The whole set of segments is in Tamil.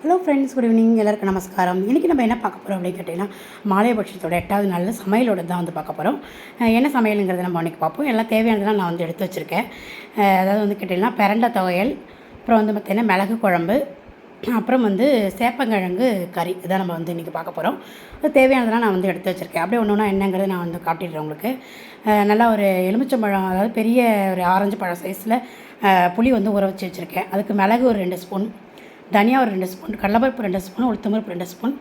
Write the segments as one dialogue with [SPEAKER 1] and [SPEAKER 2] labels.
[SPEAKER 1] ஹலோ ஃப்ரெண்ட்ஸ் குட் ஈவினிங் எல்லாருக்கும் நமஸ்காரம். இன்றைக்கி நம்ம என்ன பார்க்க போகிறோம் அப்படின்னு கேட்டிங்கன்னா மாலையபட்சத்தோட எட்டாவது நாளில் சமையலோட தான் வந்து பார்க்க போகிறோம் என்ன சமையலுங்கிறத நம்ம அன்றைக்கி பார்ப்போம். எல்லாம் தேவையானதெல்லாம் நான் வந்து எடுத்து வச்சுருக்கேன். அதாவது வந்து கேட்டிங்கன்னா பிரண்டை துவையல் அப்புறம் வந்து பார்த்திங்கன்னா மிளகு குழம்பு அப்புறம் வந்து சேப்பங்கிழங்கு கறி இதான் நம்ம வந்து இன்றைக்கி பார்க்க போகிறோம் அது தேவையானதெல்லாம் நான் வந்து எடுத்து வச்சுருக்கேன். அப்படியே ஒன்று ஒன்றா என்னங்கிறத நான் வந்து காட்டிடுறேன் உங்களுக்கு. நல்லா ஒரு எலுமிச்சம்பழம் அதாவது பெரிய ஒரு ஆரஞ்சு பழம் சைஸில் புளி வந்து ஊற வச்சு வச்சுருக்கேன். அதுக்கு மிளகு ஒரு ரெண்டு ஸ்பூன் தனியா ஒரு ரெண்டு ஸ்பூன் கடலப்பருப்பு ரெண்டு ஸ்பூன் உளுத்தம்பருப்பு ரெண்டு ஸ்பூன்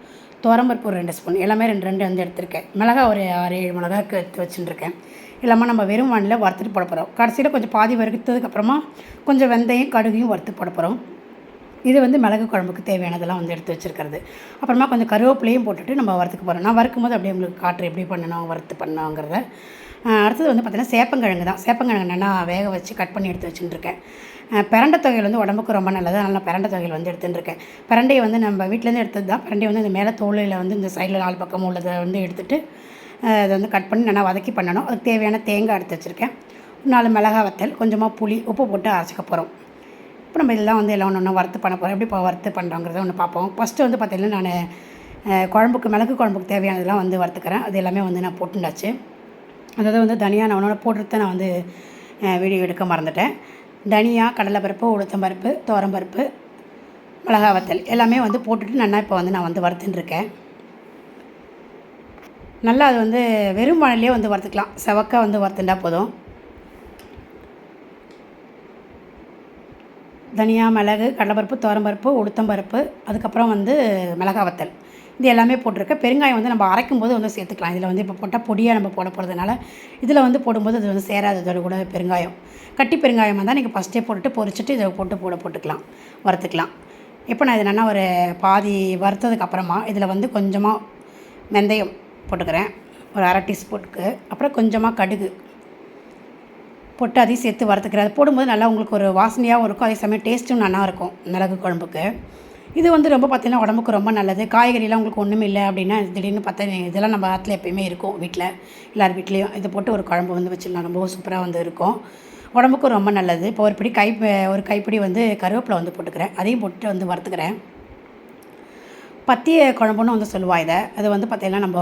[SPEAKER 1] துவரம்பருப்பு ஒரு ரெண்டு ஸ்பூன். எல்லாமே ரெண்டு ரெண்டு வந்து எடுத்திருக்கேன். மிளகா ஒரு ஆறு ஏழு மிளகா எடுத்து வச்சுட்டுருக்கேன் இல்லாமல் நம்ம வெறும் வானில் வறுத்துட்டு போட போகிறோம் கடைசியில் கொஞ்சம் பாதி வறுத்ததுக்கப்புறமா கொஞ்சம் வெந்தயம் கடுகையும் வறுத்து போட போகிறோம் இது வந்து மிளகு குழம்புக்கு தேவையானதெல்லாம் வந்து எடுத்து வச்சுருக்கிறது. அப்புறமா கொஞ்சம் கருவேப்பிலையும் போட்டுட்டு நம்ம வறுத்துக்க போகிறோம் நான் வறுக்கும் போது அப்படியே உங்களுக்கு காட்டுறேன் எப்படி பண்ணணும் வறுத்து பண்ணணுங்கிறத. அடுத்தது வந்து பார்த்திங்கன்னா சேப்பங்கிழங்கு தான். சேப்பங்கிழங்கு நல்லா வேக வச்சு கட் பண்ணி எடுத்து வச்சுட்டுருக்கேன் பிரண்டை தொகையில் வந்து உடம்புக்கு ரொம்ப நல்லது. அதனால் நான் பிரண்டை தொகையில் வந்து எடுத்துட்டுருக்கேன் பிரண்டையை வந்து நம்ம வீட்டிலேருந்து எடுத்தது தான். பிரண்டையை வந்து இந்த மேலே தோலையில் வந்து இந்த சைடில் நாலு பக்கம் உள்ளதை வந்து எடுத்துகிட்டு அதை வந்து கட் பண்ணி நல்லா வதக்கி பண்ணணும். அதுக்கு தேவையான தேங்காய் எடுத்து வச்சுருக்கேன். நாலு மிளகா வத்தல் கொஞ்சமாக புளி உப்பு போட்டு அரைச்சிக்க போகிறோம் இப்போ நம்ம இதெல்லாம் வந்து எல்லாம் ஒன்று ஒன்று வறுத்து பண்ண போகிறோம் எப்படி இப்போ வறுத்து பண்ணுறோங்கிறத ஒன்று பார்ப்போம். ஃபஸ்ட்டு வந்து பார்த்திங்கன்னா நான் குழம்புக்கு மிளகு குழம்புக்கு தேவையானதெல்லாம் வந்து வறுத்துக்கிறேன். அது எல்லாமே வந்து நான் போட்டுண்டாச்சு அதாவது வந்து தனியாக நான் உன்னோட போட்டுட்டு நான் வந்து வீடியோ எடுக்க மறந்துட்டேன். தனியா கடலைப்பருப்பு உளுத்தம்பருப்பு துவரம்பருப்பு மிளகா வத்தல் எல்லாமே வந்து போட்டுட்டு நல்லா இப்போ வந்து நான் வந்து வறுத்துன்னு இருக்கேன் நல்லா அது வந்து வெறும் மழையிலே வந்து வறுத்துக்கலாம். செவக்காக வந்து வறுத்துட்டா போதும். தனியா மிளகு கடலைப்பருப்பு உளுத்தம் உளுத்தம்பருப்பு அதுக்கப்புறம் வந்து மிளகா வத்தல் இது எல்லாமே போட்டிருக்கேன் பெருங்காயம் வந்து நம்ம அரைக்கும் போது வந்து சேர்த்துக்கலாம். இதில் வந்து இப்போ போட்டால் பொடியாக நம்ம போட போகிறதுனால இதில் வந்து போடும்போது அது வந்து சேராது. அதோட கூட பெருங்காயம். கட்டி பெருங்காயம் தான் நீங்கள் ஃபஸ்ட்டே போட்டுட்டு பொரிச்சிட்டு இதை போட்டு போட போட்டுக்கலாம். வறுத்துக்கலாம். இப்போ நான் இது நல்லா ஒரு பாதி வறுத்ததுக்கு அப்புறமா இதில் வந்து கொஞ்சமாக வெந்தயம் போட்டுக்கிறேன். ஒரு அரை டீஸ்பூனுக்கு. அப்புறம் கொஞ்சமாக கடுகு போட்டு அதையும் சேர்த்து வறுத்துக்கிறேன். அது போடும்போது நல்லா உங்களுக்கு ஒரு வாசனையாகவும் இருக்கும். அதே சமயம் டேஸ்ட்டும் நல்லா இருக்கும் மிளகு குழம்புக்கு. இது வந்து ரொம்ப பார்த்திங்கன்னா உடம்புக்கு ரொம்ப நல்லது. காய்கறிலாம் உங்களுக்கு ஒன்றும் இல்லை அப்படின்னா திடீர்னு பார்த்தா இதெல்லாம் நம்ம ஆற்றுல எப்பயுமே இருக்கும் வீட்டில் எல்லார் வீட்லேயும் இதை போட்டு ஒரு குழம்பு வந்து வச்சிடலாம். ரொம்ப சூப்பராக வந்து இருக்கும். உடம்புக்கும் ரொம்ப நல்லது. இப்போ ஒரு பிடி கை ஒரு கைப்பிடி வந்து கருவேப்பிலை வந்து போட்டுக்கிறேன். அதையும் போட்டு வந்து வறுத்துக்கிறேன். பத்திய குழம்புன்னு வந்து சொல்லுவா இதை. அது வந்து பார்த்திங்கன்னா நம்ம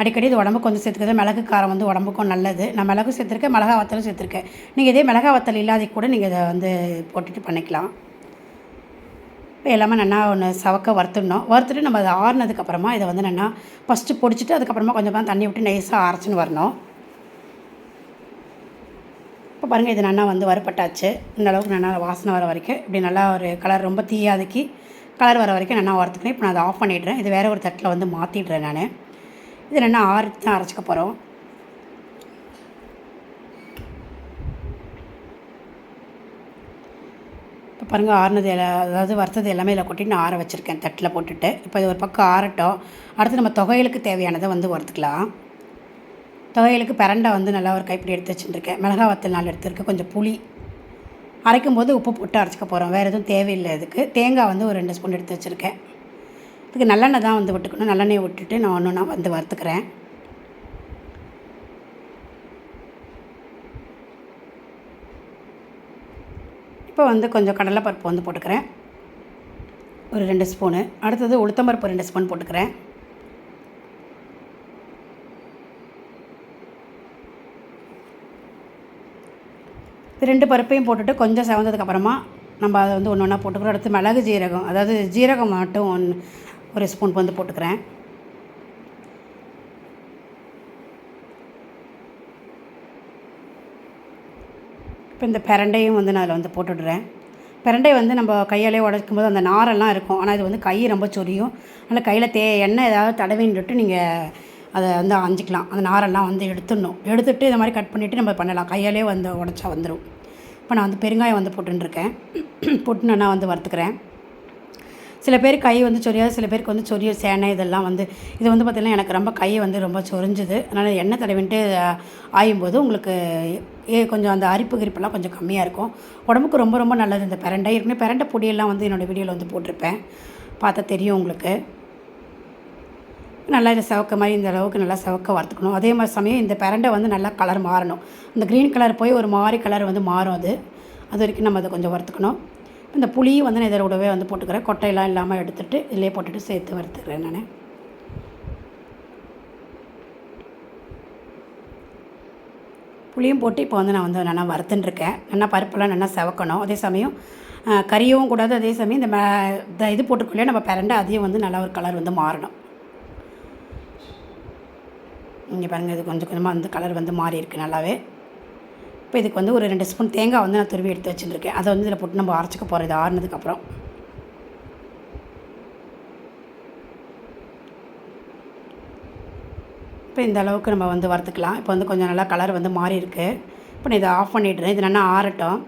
[SPEAKER 1] அடிக்கடி இது உடம்புக்கு வந்து சேர்த்துக்கிறது. மிளகு காரம் வந்து உடம்புக்கும் நல்லது. நான் மிளகு சேர்த்துருக்கேன் மிளகா வத்தலும் சேர்த்துருக்கேன். நீங்கள் இதே மிளகா வத்தல் இல்லாத கூட நீங்கள் இதை வந்து போட்டுட்டு பண்ணிக்கலாம். இப்போ எல்லாமே நல்லா ஒன்று சவக்க வறுத்துடணும். வறுத்துட்டு நம்ம அதை ஆறுனதுக்கப்புறமா இதை வந்து நல்லா ஃபஸ்ட்டு பொடிச்சிட்டு அதுக்கப்புறமா கொஞ்சமாக தண்ணி விட்டு நைஸாக அரைச்சின்னு வரணும். இப்போ பாருங்கள் இது நல்லா வந்து வறுப்பட்டாச்சு இந்தளவுக்கு நல்லா வாசனை வர வரைக்கும். இப்படி நல்லா ஒரு கலர் ரொம்ப தீயாதுக்கி கலர் வர வரைக்கும் நல்லா வறுத்துக்கிறேன் இப்போ நான் அதை ஆஃப் பண்ணிடுறேன். இது வேறு ஒரு தட்டில் வந்து மாற்றிடுறேன் நான். இது நல்லா ஆறு தான் அரைச்சிக்க போகிறோம் பாருங்கள் ஆறுனது எல்லாம் அதாவது வறுத்தது எல்லாமே இதில் கொட்டிட்டு நான் ஆற வச்சுருக்கேன் தட்டில் போட்டுட்டு. இப்போ இது ஒரு பக்கம் ஆறட்டும். அடுத்து நம்ம தொகையலுக்கு தேவையானதை வந்து வறுத்துக்கலாம். துவையலுக்கு பரண்டை வந்து நல்லா ஒரு கைப்பிடி எடுத்து வச்சுட்டுருக்கேன். மிளகா வத்தல் நாள் எடுத்துருக்கேன் கொஞ்சம் புளி. அரைக்கும் போது உப்பு போட்டு அரைச்சிக்க போகிறோம் வேறு எதுவும் தேவையில்லை இதுக்கு. தேங்காய் வந்து ஒரு ரெண்டு ஸ்பூன் எடுத்து வச்சுருக்கேன். இதுக்கு நல்லெண்ணெய் தான் வந்து விட்டுக்கணும். நல்லெண்ணெய் விட்டுட்டு நான் ஒன்று நான் வந்து வறுத்துக்கிறேன். இப்போ வந்து கொஞ்சம் கடலைப்பருப்பு வந்து போட்டுக்கிறேன். ஒரு ரெண்டு ஸ்பூனு. அடுத்தது உளுத்தம்பருப்பு ரெண்டு ஸ்பூன் போட்டுக்கிறேன். ரெண்டு பருப்பையும் போட்டுட்டு கொஞ்சம் செவந்ததுக்கப்புறமா நம்ம அதை வந்து ஒன்று ஒன்றா போட்டுக்கிறோம். அடுத்து மிளகு ஜீரகம். அதாவது ஜீரகம் மட்டும் ஒன்று ஒரு ஸ்பூன் வந்து போட்டுக்கிறேன். இப்போ இந்த பிரண்டையும் வந்து நான் அதில் வந்து போட்டுடுறேன். பிரண்டை வந்து நம்ம கையாலே உடைக்கும் போது அந்த நாரெல்லாம் இருக்கும். ஆனால் இது வந்து கை ரொம்ப சொரியும். அதனால் கையில் தே எண்ணெய் ஏதாவது தடவின்னுட்டு நீங்கள் அதை வந்து அஞ்சிக்கலாம். அந்த நாரெல்லாம் வந்து எடுத்துடணும். எடுத்துட்டு இந்த மாதிரி கட் பண்ணிவிட்டு நம்ம பண்ணலாம். கையாலே வந்து உடச்சா வந்துடும் இப்போ நான் வந்து பெருங்காயம் வந்து போட்டுருக்கேன் போட்டு நான் வந்து வறுத்துக்கிறேன். சில பேர் கை வந்து சொரியாது சில பேருக்கு வந்து சொரிய சேனை இதெல்லாம் வந்து இது வந்து பார்த்திங்கன்னா எனக்கு ரொம்ப கை வந்து ரொம்ப சொரிஞ்சுது. அதனால் எண்ணெய் தடவின்ட்டு ஆயும்போது உங்களுக்கு ஏ கொஞ்சம் அந்த அரிப்பு கிரிப்பெல்லாம் கொஞ்சம் கம்மியாக இருக்கும். உடம்புக்கு ரொம்ப ரொம்ப நல்லது இந்த பிரண்டை. ஏற்கனவே பெரண்டை பொடியெல்லாம் வந்து என்னோடய வீடியோவில் வந்து போட்டிருப்பேன். பார்த்தா தெரியும் உங்களுக்கு. நல்லா இதை செவக்க மாதிரி இந்த அளவுக்கு நல்லா செவக்க வறுத்துக்கணும். அதே மாதிரி சமயம் இந்த பிரண்டை வந்து நல்லா கலர் மாறணும். இந்த க்ரீன் கலர் போய் ஒரு மாதிரி கலர் வந்து மாறும் அது. அது வரைக்கும் நம்ம அதை கொஞ்சம் வறுத்துக்கணும். இந்த புளியும் வந்து நான் இதோடவே வந்து போட்டுக்கிறேன். கொட்டையெல்லாம் இல்லாமல் எடுத்துகிட்டு இதிலே போட்டுட்டு சேர்த்து வறுத்துக்கிறேன் நான். புளியும் போட்டு இப்போ வந்து நான் வந்து நல்லா வறுத்துட்டுருக்கேன் நல்லா பருப்பெல்லாம் நல்லா செவக்கணும். அதே சமயம் கறியவும் கூடாது. அதே சமயம் இந்த இந்த இது போட்டுக்கொள்ளே நம்ம பிரண்டை அதையும் வந்து நல்லா ஒரு கலர் வந்து மாறணும். இங்கே பாருங்கள் இது கொஞ்சம் கொஞ்சமாக வந்து கலர் வந்து மாறி இருக்குது நல்லாவே. இப்போ இதுக்கு வந்து ஒரு ரெண்டு ஸ்பூன் தேங்காய் வந்து நான் துருவி எடுத்து வச்சுருக்கேன். அதை வந்து இதில் போட்டு நம்ம அரைச்சிக்க போகிறோம். இது ஆறுனதுக்கப்புறம் இப்போ இந்த அளவுக்கு நம்ம வந்து வறுத்துக்கலாம். இப்போ வந்து கொஞ்சம் நல்லா கலர் வந்து மாறி இருக்குது இப்போ நான் இதை ஆஃப் பண்ணிடுறேன். இது நல்லா ஆறட்டும்.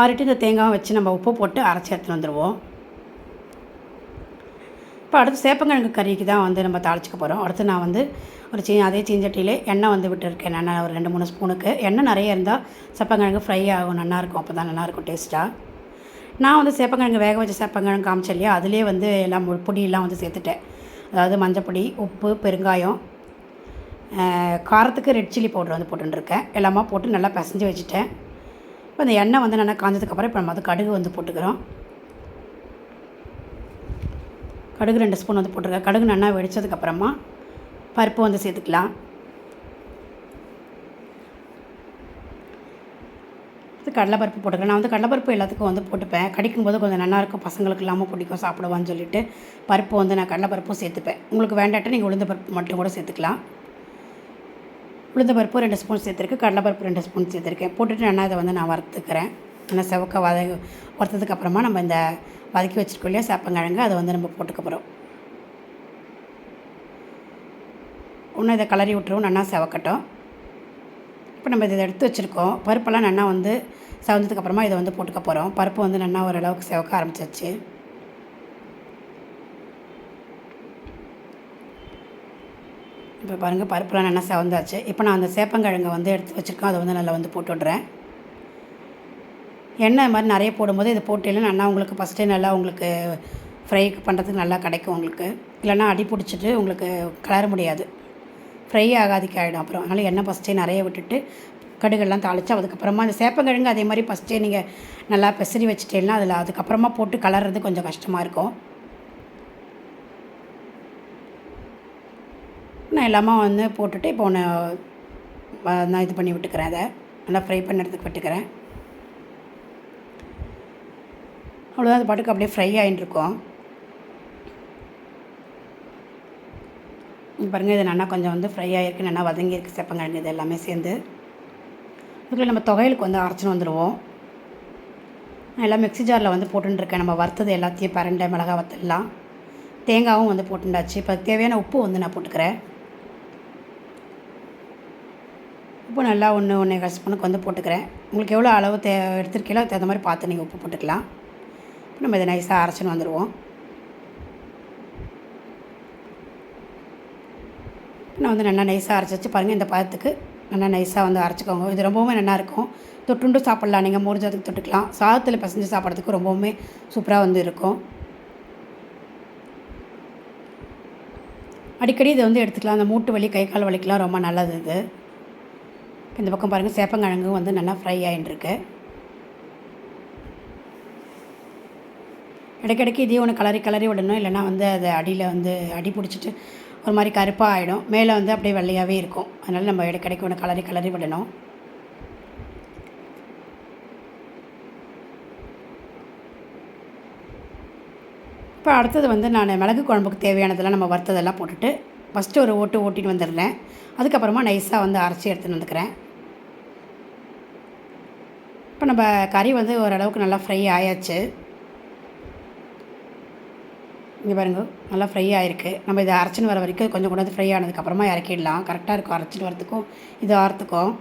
[SPEAKER 1] ஆறிட்டு இந்த தேங்காவை வச்சு நம்ம உப்பு போட்டு அரைச்சி எடுத்துன்னு வந்துடுவோம் இப்போ அடுத்து சேப்பங்கிழங்கு கறிக்கு தான் வந்து நம்ம தாளிச்சிக்க போகிறோம் அடுத்து நான் வந்து ஒரு சீ அதே சீஞ்சட்டியிலே எண்ணெய் வந்து விட்டுருக்கேன் நான். ஒரு ரெண்டு மூணு ஸ்பூனுக்கு. எண்ணெய் நிறைய இருந்தால் சப்பங்கிழங்கு ஃப்ரை ஆகும். நல்லாயிருக்கும் அப்போ தான் நல்லாயிருக்கும் டேஸ்ட்டாக நான் வந்து சேப்பங்கிழங்கு வேக வச்ச சேப்பங்கிழங்கு காமிச்சேன் இல்லையா? அதிலே வந்து எல்லாம் பொடியெல்லாம் வந்து சேர்த்துட்டேன். அதாவது மஞ்சப்பொடி உப்பு பெருங்காயம் காரத்துக்கு ரெட் சில்லி பவுடர் வந்து போட்டுருக்கேன் எல்லாமே போட்டு நல்லா பிசைஞ்சு வச்சுட்டேன். இப்போ இந்த எண்ணெய் வந்து நல்லா காஞ்சதுக்கப்புறம் இப்போ நம்ம வந்து கடுகு வந்து போட்டுக்கிறோம். கடுகு ரெண்டு ஸ்பூன் வந்து போட்டிருக்கேன். கடுகு நல்லா வெடிச்சதுக்கப்புறமா பருப்பு வந்து சேர்த்துக்கலாம். இது கடலைப்பருப்பு போட்டுக்கிறேன் நான் வந்து கடலைப்பருப்பு எல்லாத்துக்கும் வந்து போட்டுப்பேன். கடிக்கும் போது கொஞ்சம் நல்லா இருக்கும் பசங்களுக்கு இல்லாமல் பிடிக்கும். சாப்பிடுவான்னு சொல்லிட்டு பருப்பு வந்து நான் கடலைப்பருப்பும் சேர்த்துப்பேன். உங்களுக்கு வேண்டாட்ட நீங்கள் உளுந்த பருப்பு மட்டும் கூட சேர்த்துக்கலாம். உளுந்த பருப்பு ரெண்டு ஸ்பூன் சேர்த்துருக்கு கடலைப்பருப்பு ரெண்டு ஸ்பூன் சேர்த்துருக்கேன். போட்டுட்டு நல்லா இதை வந்து நான் வறுத்துக்கிறேன். நல்லா செவக்க வத வறுத்ததுக்கு அப்புறமா நம்ம இந்த வதக்கி வச்சுருக்கோம் இல்லையா சேப்பங்கிழங்கு அதை வந்து நம்ம போட்டுக்க போகிறோம் இன்னும் இதை கலரி விட்டுருவோம் நல்லா செவக்கட்டும். இப்போ நம்ம இதை எடுத்து வச்சுருக்கோம். பருப்பெல்லாம் நல்லா வந்து செவந்ததுக்கப்புறமா இதை வந்து போட்டுக்க போகிறோம். பருப்பு வந்து நல்லா ஓரளவுக்கு செவக்க ஆரம்பிச்சிருச்சு இப்போ பாருங்கள் பருப்புலாம் நல்லா செவந்தாச்சு. இப்போ நான் அந்த சேப்பங்கிழங்கை வந்து எடுத்து வச்சுருக்கேன் அதை வந்து நல்லா வந்து போட்டு விட்றேன். எண்ணெய் மாதிரி நிறைய போடும்போது இதை போட்டியில் நல்லா உங்களுக்கு ஃபஸ்ட்டே நல்லா உங்களுக்கு ஃப்ரை பண்ணுறதுக்கு நல்லா கிடைக்கும் உங்களுக்கு. இல்லைன்னா அடி பிடிச்சிட்டு உங்களுக்கு கிளற முடியாது. ஃப்ரை ஆகாதிக்கு ஆகிடும் அப்புறம் அதனால் எண்ணெய் ஃபஸ்ட்டே நிறைய விட்டுட்டு கடுகெல்லாம் தாளித்து அதுக்கப்புறமா அந்த சேப்பங்கிழங்கு அதே மாதிரி ஃபஸ்ட்டே நீங்கள் நல்லா பெசரி வச்சுட்டீங்கன்னா அதில் அதுக்கப்புறமா போட்டு கலர்றது கொஞ்சம் கஷ்டமாக இருக்கும். நான் எல்லாமே வந்து போட்டுட்டு இப்போ ஒன்று நான் இது பண்ணி விட்டுக்கிறேன் அதை. நல்லா ஃப்ரை பண்ணுறதுக்கு விட்டுக்கிறேன். அவ்வளோதான் அது பாட்டுக்கு அப்படியே ஃப்ரை ஆகிட்டு பாருங்கள் இது நல்லா கொஞ்சம் வந்து ஃப்ரை ஆகிருக்கு நல்லா வதங்கியிருக்கு செப்பங்கிழங்கு இது எல்லாமே சேர்ந்து. இதுக்குள்ளே நம்ம தொகையலுக்கு வந்து அரைச்சின்னு வந்துடுவோம் நான் எல்லாம் மிக்ஸி ஜாரில் வந்து போட்டுருக்கேன் நம்ம வறுத்தது எல்லாத்தையும் பரண்டை மிளகா வத்தலாம் தேங்காவும் வந்து போட்டுண்டாச்சு. இப்போ தேவையான உப்பு வந்து நான் போட்டுக்கிறேன். உப்பு நல்லா ஒன்று ஒன்று கட் வந்து போட்டுக்கிறேன். உங்களுக்கு எவ்வளோ அளவு தே எடுத்துருக்கீங்களோ அதுக்கு தகுந்த மாதிரி பார்த்து நீங்கள் உப்பு போட்டுக்கலாம். நம்ம இதை நைஸாக அரைச்சின்னு வந்துடுவோம் நான் வந்து நல்லா நைஸாக அரைச்சி வச்சு பாருங்கள் இந்த பதத்துக்கு நல்லா நைஸாக வந்து அரைச்சிக்கோங்க. இது ரொம்பவுமே நல்லாயிருக்கும் தொட்டுண்டு சாப்பிட்லாம். நீங்கள் முறிஞ்சதுக்கு தொட்டுக்கலாம். சாதத்தில் பசஞ்சு சாப்பிட்றதுக்கு ரொம்பவுமே சூப்பராக வந்து இருக்கும். அடிக்கடி இதை வந்து எடுத்துக்கலாம். அந்த மூட்டு வலி கை கால் வலிக்கெலாம் ரொம்ப நல்லது இது. இந்த பக்கம் பாருங்கள் சேப்பங்கிழங்கும் வந்து நல்லா ஃப்ரை ஆகிட்டுருக்கு இடைக்கிடைக்கு இதே ஒன்று கலரி கலரி விடணும். இல்லைன்னா வந்து அதை அடியில் வந்து அடி பிடிச்சிட்டு ஒரு மாதிரி கருப்பாக ஆகிடும் மேலே வந்து அப்படியே வெள்ளையாகவே இருக்கும். அதனால் நம்ம இடைக்கடைக்கு ஒன்று கலரி கலரி விடணும். இப்போ அடுத்தது வந்து நான் மிளகு குழம்புக்கு தேவையானதெல்லாம் நம்ம வறுத்ததெல்லாம் போட்டுட்டு ஃபஸ்ட்டு ஒரு ஓட்டு ஓட்டிட்டு வந்துடுறேன். அதுக்கப்புறமா நைஸாக வந்து அரைச்சி எடுத்துன்னு வந்துக்கிறேன். இப்போ நம்ம கறி வந்து ஓரளவுக்கு நல்லா ஃப்ரை ஆயாச்சு. இங்கே பாருங்க நல்லா ஃப்ரை ஆகிருக்கு நம்ம இதை அரைச்சின்னு வர வரைக்கும் கொஞ்சம் கூட ஃப்ரை ஆனதுக்கப்புறமா இறக்கிடலாம். கரெக்டாக இருக்கும். அரைச்சிட்டு வரத்துக்கும் இது ஆறத்துக்கும்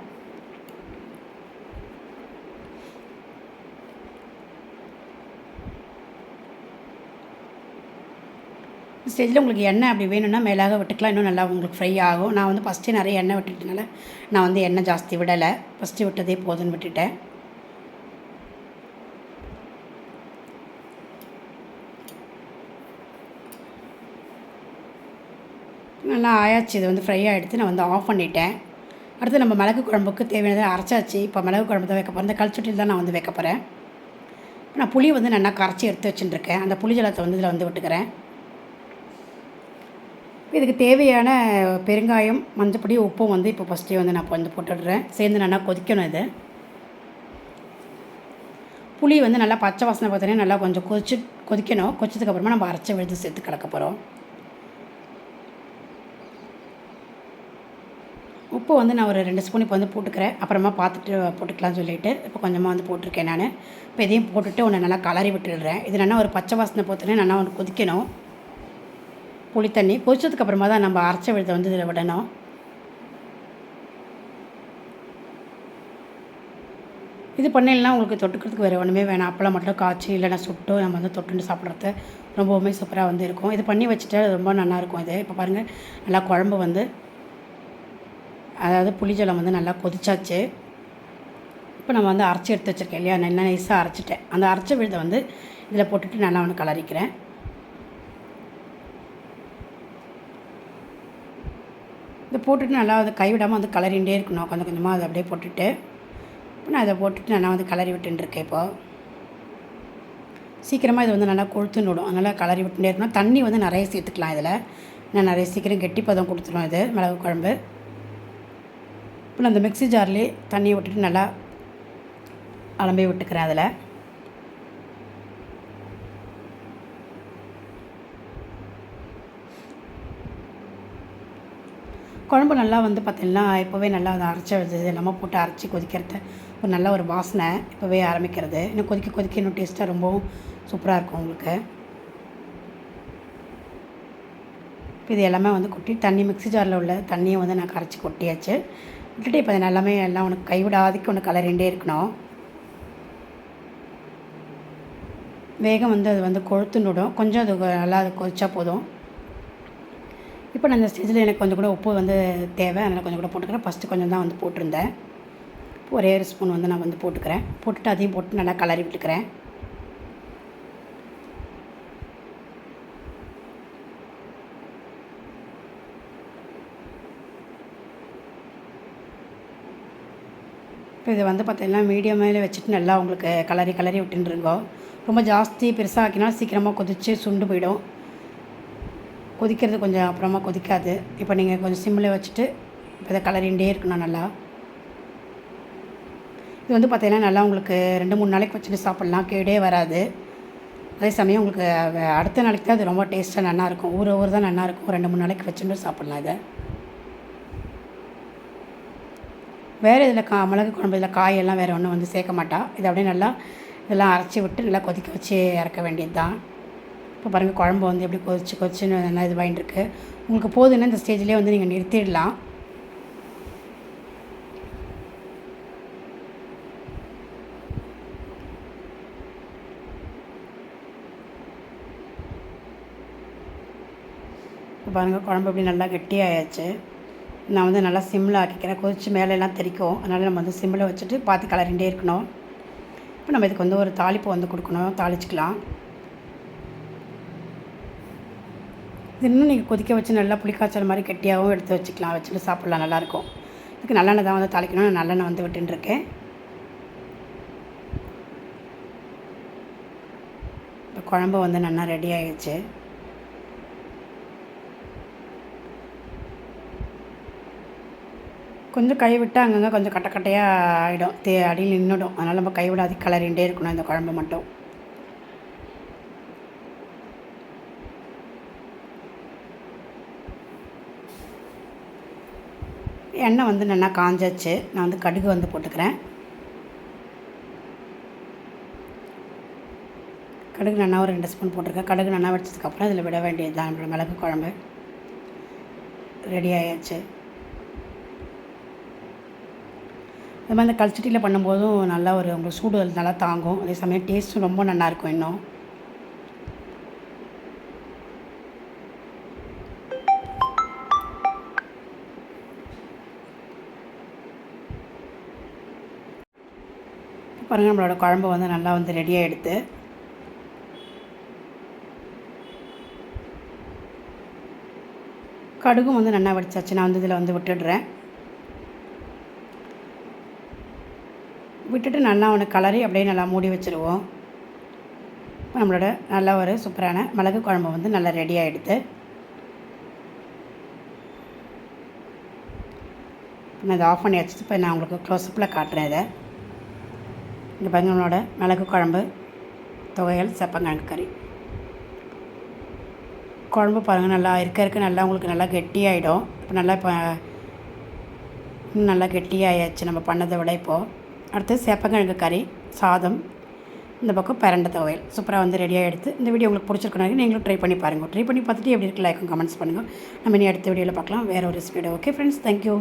[SPEAKER 1] ஸ்டேஜில் உங்களுக்கு எண்ணெய் அப்படி வேணும்னா மேலாக விட்டுக்கலாம். இன்னும் நல்லா உங்களுக்கு ஃப்ரை ஆகும். நான் வந்து ஃபஸ்ட்டு நிறைய எண்ணெய் விட்டுட்டனால நான் வந்து எண்ணெய் ஜாஸ்தி விடலை. ஃபஸ்ட்டு விட்டதே போதும்னு விட்டுட்டேன். நல்லா ஆயாச்சு. இது வந்து ஃப்ரை ஆகிடுத்து நான் வந்து ஆஃப் பண்ணிட்டேன். அடுத்து நம்ம மிளகு குழம்புக்கு தேவையானதை அரைச்சாச்சு. இப்போ மிளகு குழம்பு தான் வைக்க போகிறேன் இந்த கல்ச்சட்டில் தான் நான் வந்து வைக்க போகிறேன் நான் புளி வந்து நல்லா கரைச்சி எடுத்து வச்சுட்டுருக்கேன். அந்த புளி ஜலத்தை வந்து இதில் வந்து விட்டுக்கிறேன். இதுக்கு தேவையான பெருங்காயம் மஞ்சப்பொடி உப்பும் வந்து இப்போ ஃபஸ்ட்டே வந்து நான் வந்து போட்டுடுறேன். சேர்ந்து நல்லா கொதிக்கணும் இது. புளி வந்து நல்லா பச்சை வாசனை பார்த்தோன்னே நல்லா கொஞ்சம் கொதிச்சு கொதிக்கணும். கொதிச்சதுக்கப்புறமா நம்ம அரைச்ச விழுது சேர்த்து கலக்க போகிறோம் உப்பு வந்து நான் ஒரு ரெண்டு ஸ்பூன் இப்போ வந்து போட்டுக்கிறேன். அப்புறமா பார்த்துட்டு போட்டுக்கலாம்னு சொல்லிட்டு இப்போ கொஞ்சமாக வந்து போட்டிருக்கேன் நான். இப்போ இதையும் போட்டுட்டு ஒன்று நல்லா கலரி விட்டுடுறேன். இது நல்லா ஒரு பச்சை வாசனை போத்துனே நல்லா ஒன்று கொதிக்கணும். புளி தண்ணி கொதிச்சதுக்கப்புறமா தான் நம்ம அரைச்ச விழுதை வந்து இதில் விடணும். இது பண்ணலாம் உங்களுக்கு தொட்டுக்கிறதுக்கு வேறு ஒன்றுமே வேணாம். அப்பளம் மட்டும் காய்ச்சி இல்லைன்னா சுட்டு நம்ம வந்து தொட்டுன்னு சாப்பிட்றது ரொம்பவுமே சூப்பராக வந்து இருக்கும். இது பண்ணி வச்சுட்டு ரொம்ப நல்லாயிருக்கும் இது. இப்போ பாருங்கள் நல்லா குழம்பு வந்து அதாவது புளிஜலம் வந்து நல்லா கொதிச்சாச்சு. இப்போ நம்ம வந்து அரைச்சி எடுத்து வச்சுருக்கேன் இல்லையா? நல்லா நைஸாக அரைச்சிட்டேன். அந்த அரைச்ச விழுதை வந்து இதில் போட்டுட்டு நல்லா ஒன்று கலரிக்கிறேன். இதை போட்டுட்டு நல்லா வந்து கைவிடாமல் வந்து கலரிண்டே இருக்கணும். கொஞ்சம் கொஞ்சமாக அதை அப்படியே போட்டுட்டு. நான் அதை போட்டுட்டு நல்லா வந்து கலரி விட்டுருக்கேன் இப்போது சீக்கிரமாக இது வந்து நல்லா கொளுத்துன்னு விடும் அதனால் கலரி விட்டுட்டே இருக்கணும். தண்ணி வந்து நிறைய சேர்த்துக்கலாம் இதில். நான் நிறைய சீக்கிரம் கெட்டிப்பதம் கொடுத்துரும் இது மிளகு குழம்பு. இப்போ நான் அந்த மிக்ஸி ஜார்லேயே தண்ணியை விட்டுட்டு நல்லா அலம்பி விட்டுக்கிறேன் அதில். குழம்பு நல்லா வந்து பார்த்திங்கன்னா இப்போவே நல்லா அதை அரைச்ச வச்சது எல்லாமே போட்டு அரைச்சி கொதிக்கிறது ஒரு நல்ல ஒரு வாசனை இப்போவே ஆரம்பிக்கிறது. இன்னும் கொதிக்க கொதிக்க இன்னும் டேஸ்ட்டாக ரொம்பவும் சூப்பராக இருக்கும் உங்களுக்கு. இப்போ இது எல்லாமே வந்து கொட்டி தண்ணி மிக்ஸி ஜாரில் உள்ள தண்ணியை வந்து நான் கரைச்சி கொட்டியாச்சு. விட்டுட்டு இப்போ இது எல்லாமே எல்லாம் உனக்கு கைவிடாதுக்கு ஒன்று கலரிண்டே இருக்கணும். வேகம் வந்து அது வந்து கொழுத்துன்னு விடும் கொஞ்சம் அது நல்லா அது கொதிச்சா போதும். இப்போ நான் இந்த ஸ்டேஜில் எனக்கு கொஞ்சம் கூட உப்பு வந்து தேவை. அதனால் கொஞ்சம் கூட போட்டுக்கிறேன். ஃபஸ்ட்டு கொஞ்சம் தான் வந்து போட்டிருந்தேன். ஒரே ஒரு ஸ்பூன் வந்து நான் வந்து போட்டுக்கிறேன். போட்டுட்டு அதையும் போட்டு நல்லா கலரி விட்டுக்கிறேன். இப்போ இது வந்து பார்த்தீங்கன்னா மீடியம் மேலே வச்சுட்டு நல்லா உங்களுக்கு கலரி கலரி விட்டுருங்கோ ரொம்ப ஜாஸ்தி பெருசாக ஆக்கினா சீக்கிரமாக கொதித்து சுண்டு போயிடும். கொதிக்கிறது கொஞ்சம் அப்புறமா கொதிக்காது. இப்போ நீங்கள் கொஞ்சம் சிம்மில் வச்சுட்டு இப்போ இதை கலரிண்டே இருக்கணும் நல்லா. இது வந்து பார்த்தீங்கன்னா நல்லா உங்களுக்கு ரெண்டு மூணு நாளைக்கு வச்சுட்டு சாப்பிட்லாம். கேடே வராது. அதே சமயம் உங்களுக்கு அடுத்த நாளைக்கு தான் அது ரொம்ப டேஸ்ட்டாக நல்லாயிருக்கும். ஊற ஊர் தான் நல்லாயிருக்கும் ரெண்டு மூணு நாளைக்கு வச்சுட்டு சாப்பிட்லாம் இதை. வேறு இதில் கா மிளகு குழம்பு இதில் காயெல்லாம் வேறு ஒன்றும் வந்து சேர்க்க மாட்டா. இதை அப்படியே நல்லா இதெல்லாம் அரைச்சி விட்டு நல்லா கொதிக்க வச்சு இறக்க வேண்டியது தான் இப்போ பாருங்கள் குழம்பு வந்து எப்படி கொதிச்சு கொதிச்சுன்னு நல்லா இது வாங்கிட்டுருக்கு உங்களுக்கு போதுன்னா இந்த ஸ்டேஜ்லேயே வந்து நீங்கள் நிறுத்திடலாம். இப்போ பாருங்கள் குழம்பு எப்படி நல்லா கெட்டியாயாச்சு. நான் வந்து நல்லா சிம்மில் ஆக்கிக்கிறேன் கொதிச்சு மேலெல்லாம் தெரிக்கும் அதனால் நம்ம வந்து சிம்மில் வச்சுட்டு பார்த்து கலரிண்டே இருக்கணும். இப்போ நம்ம இதுக்கு வந்து ஒரு தாளிப்பு வந்து கொடுக்கணும். தாளிச்சிக்கலாம். இது இன்னும் நீங்கள் கொதிக்க வச்சு நல்லா புளிக்காய்ச்சல் மாதிரி கெட்டியாகவும் எடுத்து வச்சுக்கலாம். வச்சுட்டு சாப்பிட்லாம். நல்லாயிருக்கும். இதுக்கு நல்லெண்ணெய் தான் வந்து தாளிக்கணும். நான் நல்லெண்ணெய் வந்து விட்டுருக்கேன் இப்போ குழம்பு வந்து நல்லா ரெடி ஆகிடுச்சு கொஞ்சம் கை அங்கங்கே கொஞ்சம் கட்ட கட்டையாக ஆகிடும் தே அடியில் நின்றுடும் அதனால் நம்ம கை விடாது கலரிண்டே இருக்கணும் இந்த குழம்பு மட்டும். எண்ணெய் வந்து நல்லா காஞ்சாச்சு நான் வந்து கடுகு வந்து போட்டுக்கிறேன். கடுகு நல்லா ஒரு ரெண்டு ஸ்பூன் போட்டிருக்கேன். கடுகு நல்லா வச்சதுக்கப்புறம் இதில் விட வேண்டியது தான் நம்மளோட மிளகு குழம்பு. ரெடி ஆயாச்சு அது மாதிரி அந்த கல்ச்சட்டியில் பண்ணும்போதும் நல்லா ஒரு உங்களுக்கு சூடு நல்லா தாங்கும். அதே சமயம் டேஸ்ட்டும் ரொம்ப நல்லாயிருக்கும் இன்னும். பாருங்கள் நம்மளோட குழம்பு வந்து நல்லா வந்து ரெடியாக எடுத்து கடுகும் வந்து நல்லா வடிச்சாச்சு. நான் வந்து இதில் வந்து விட்டுடுறேன். விட்டுட்டு நல்லா அவனை கலரி அப்படியே நல்லா மூடி வச்சுருவோம். நம்மளோட நல்ல ஒரு சூப்பரான மிளகு குழம்பு வந்து நல்லா ரெடி ஆகிடுது நான் இதை ஆஃப் பண்ணி வச்சுட்டு இப்போ நான் உங்களுக்கு க்ளோஸ்அப்பில் காட்டுறேன் இதை. இங்கே பாருங்க நம்மளோட மிளகு குழம்பு துவையல் செப்பங்கிழங்கு கறி. குழம்பு பாருங்கள் நல்லா இருக்க இருக்க நல்லா உங்களுக்கு நல்லா கெட்டியாயிடும். இப்போ நல்லா இப்போ நல்லா கெட்டியாயாச்சு நம்ம பண்ணதை விட இப்போது அடுத்து சேப்பங்கிழங்கு கறி சாதம் இந்த பக்கம் பரண்ட துவையல். சூப்பராக வந்து ரெடியாக எடுத்து இந்த வீடியோ உங்களுக்கு பிடிச்சிருக்கணும் நீங்களும் ட்ரை பண்ணி பாருங்கள் ட்ரை பண்ணி பார்த்துட்டு எப்படி இருக்கு லைக்கும் கமெண்ட்ஸ் பண்ணுங்கள் நம்ம இனி அடுத்த வீடியோவில் பார்க்கலாம். வேறு ஒரு ரெசிபியோட ஓகே ஃப்ரெண்ட்ஸ் தேங்க்யூ